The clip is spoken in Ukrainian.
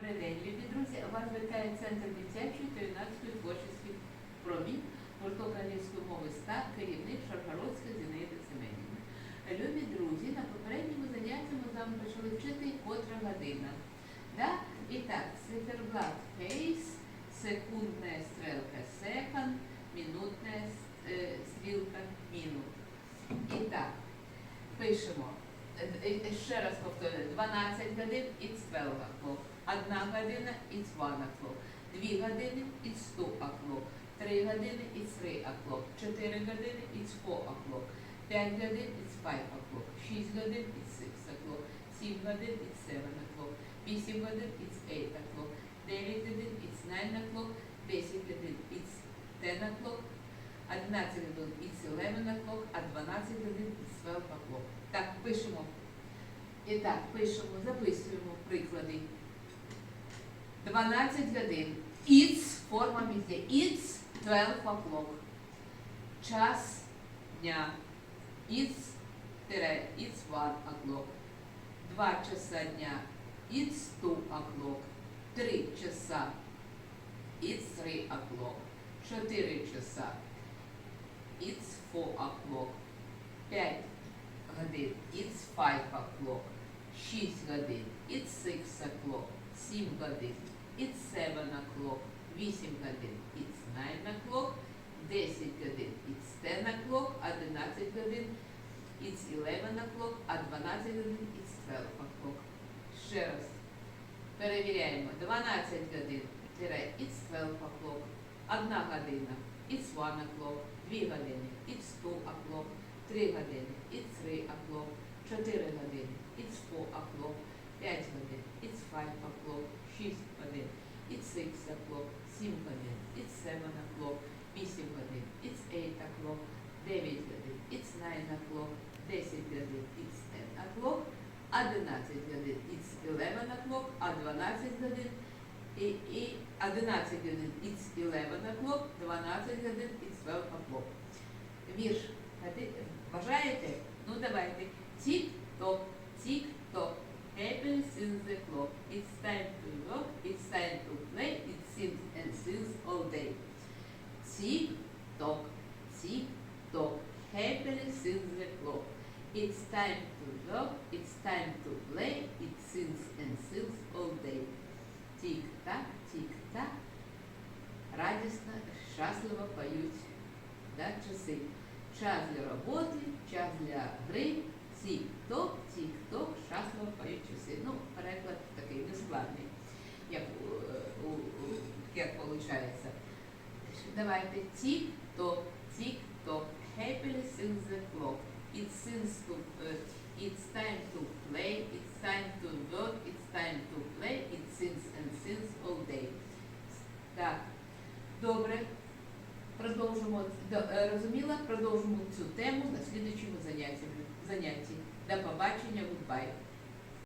Добрий день, любі друзі. Вас вітає Центр дитячої та юнацької творчості промінь гуртока мови ста, керівник Шаргородська Зінаїда Семенівна. Любі друзі, на попередньому занятті ми з вами почали вчити котра година. Да? І так, циферблат фейс, секундна стрілка секонд, минутна е, стрілка минут. І так, пишемо. Е, е, Ще раз повторюю, 12 годин it's 12 o'clock. Одна година it's 1 o'clock. Дві години it's 2 o'clock. Три години it's 3 o'clock. Чотири години it's 4 o'clock. П'ять годин it's 5 o'clock. Шість годин it's 6 o'clock. Сім годин it's 7 o'clock. Вісім годин it's 8 o'clock. Дев'ять годин it's 9 o'clock. Десять годин it's 10 o'clock. 11 годин it's 11 o'clock, а 12 годин it's 12 o'clock. Так, пишемо. І так, пишемо, записуємо приклади. 12 годин. It's, форма місця. It's 12 o'clock. Час дня. It's, тире, it's 1 o'clock. Два часа дня. It's 2 o'clock. Три часа. It's 3 o'clock. Чотири часа. It's 4 o'clock. П'ять годин. It's 5 o'clock. Шість годин. It's 6 o'clock. Сім годин. It's 7 o'clock. Вісім годин. It's 9 o'clock. Десять годин. It's 10 o'clock. Одинадцять годин. It's 11 o'clock. А 12 годин. It's 12 o'clock. Ще раз. Перевіряємо. 12 годин. It's 12 o'clock. Одна година. It's 1 o'clock. Дві години. It's 2 o'clock. Три години. It's 3 o'clock. Чотири години. It's 4 o'clock. П'ять годин. It's 5 o'clock. Шість годин. It's 6 o'clock. Сім годин. It's 7 o'clock. Вісім годин. It's 8 o'clock. Дев'ять годин. It's 9 o'clock. Десять годин. It's 10 o'clock. Одинадцять годин. It's 11 o'clock. А 12 годин. І, і 11 годин. It's 11 o'clock. 12 годин. It's 12 o'clock. Вірш. Бажаєте? Ну давайте. Тік-ток, тік-ток. Happy since the clock. It's time to work, it's time to play, it sings and sings all day. Тік-ток, тік-ток. Happily since the clock. It's time to work, it's time to play, it sings and sings all day. Тік-так, тік-так. Радісно, щасливо поють да, часи. Час для роботи, час для гри, тік-ток, тік-ток, щасливо поють часи. Ну, переклад такий нескладний, як, у- у- як виходить. Давайте тік-ток, тік-ток, happily sings the clock. It sings to, uh, it's time to play, it's time to work, it's time to play, it sings and sings all day. Так, добре. Продовжимо. До- е, Розуміла? Продовжимо цю тему на слідчому занятті. До побачення, goodbye.